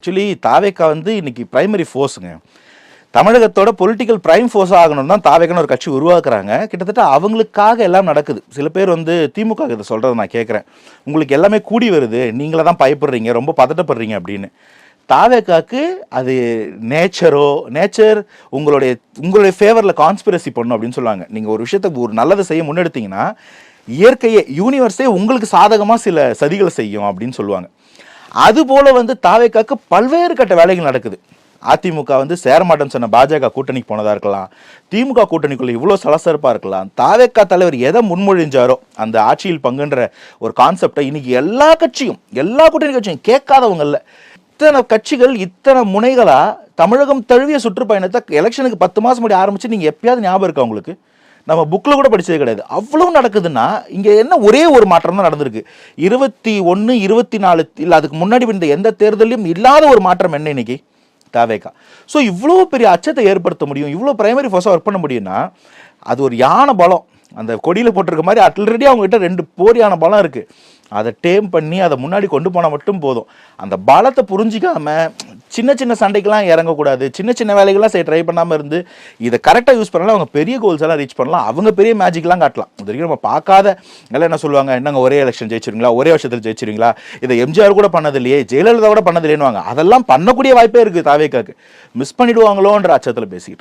Actually தாவேக்கா வந்து இன்னைக்கு பிரைமரி ஃபோர்ஸுங்க தமிழகத்தோட பொலிட்டிக்கல் பிரைம் ஃபோர்ஸ் ஆகணும் தான் தாவேக்கன்னு ஒரு கட்சி உருவாக்குறாங்க. கிட்டத்தட்ட அவங்களுக்காக எல்லாம் நடக்குது. சில பேர் வந்து திமுக இதை சொல்கிறத நான் கேட்குறேன் உங்களுக்கு எல்லாமே கூடி வருது. நீங்களே தான் பயப்படுறீங்க. ரொம்ப பதட்டப்படுறீங்க அப்படின்னு. தாவேக்காக்கு அது நேச்சரோ நேச்சர் உங்களுடைய உங்களுடைய ஃபேவரில் கான்ஸ்பிரசி பண்ணும் அப்படின்னு சொல்லுவாங்க. நீங்கள் ஒரு விஷயத்தை ஒரு நல்லதை செய்ய முன்னெடுத்தீங்கன்னா இயற்கையே யூனிவர்ஸே உங்களுக்கு சாதகமாக சில சதிகளை செய்யும் அப்படின்னு சொல்லுவாங்க. அதுபோல் வந்து தாவேக்காக்கு பல்வேறு கட்ட வேலைகள் நடக்குது. அதிமுக வந்து சேரமாட்டேன்னு சொன்ன பாஜக கூட்டணிக்கு போனதாக இருக்கலாம் திமுக கூட்டணிக்குள்ளே இவ்வளோ சலசலப்பா இருக்கலாம் தாவேக்கா தலைவர் எதை முன்மொழிஞ்சாரோ அந்த ஆட்சியில் பங்குன்ற ஒரு கான்செப்டை இன்னைக்கு எல்லா கட்சியும் எல்லா கூட்டணி கட்சியும் கேட்காதவங்கல்ல இத்தனை கட்சிகள் இத்தனை முனைகளாக தமிழகம் தழுவிய சுற்றுப்பயணத்தை எலெக்ஷனுக்கு பத்து மாதம் முன்னாடி ஆரம்பிச்சு நீங்கள் எப்பயாவது ஞாபகம் இருக்கா உங்களுக்கு? நம்ம புக்கில் கூட படித்தது கிடையாது. அவ்வளவு நடக்குதுன்னா இங்கே என்ன ஒரே ஒரு மாற்றம் தான் நடந்திருக்கு. இருபத்தி ஒன்று இருபத்தி நாலு இல்லை அதுக்கு முன்னாடி இந்த எந்த தேர்தலையும் இல்லாத ஒரு மாற்றம் என்ன இன்னைக்கு? தாவேக்கா ஸோ இவ்வளோ பெரிய அச்சத்தை ஏற்படுத்த முடியும் இவ்வளோ பிரைமரி ஃபோர்ஸாக ஒர்க் பண்ண முடியும்னா அது ஒரு யானை பலம். அந்த கொடியில் போட்டிருக்க மாதிரி ஆல்ரெடி அவங்ககிட்ட ரெண்டு போரியான பலம் இருக்குது அதை டேம் பண்ணி அதை முன்னாடி கொண்டு போனால் மட்டும் போதும். அந்த பலத்தை புரிஞ்சிக்காம சின்ன சின்ன சண்டைக்கெலாம் இறங்கக்கூடாது. சின்ன சின்ன வேலைகள்லாம் செய்ய ட்ரை பண்ணாமல் இருந்து இதை கரெக்டாக யூஸ் பண்ணலாம் அவங்க பெரிய கோல்ஸ் எல்லாம் ரீச் பண்ணலாம். அவங்க பெரிய மேஜிக்லாம் காட்டலாம். இது வரைக்கும் நம்ம பார்க்காத எல்லாம் என்ன சொல்லுவாங்க? என்னங்க ஒரே எலெக்ஷன் ஜெயிச்சிருங்களா ஒரே வருஷத்தில் ஜெயிச்சிருங்களா இதை எம்ஜிஆர் கூட பண்ணது இல்லையே ஜெயலலிதா கூட பண்ணது இல்லைன்னு அதெல்லாம் பண்ணக்கூடிய வாய்ப்பே இருக்குது தாவேக்காக்கு. மிஸ் பண்ணிடுவாங்களோன்ற அச்சத்தில் பேசிக்கிட்டு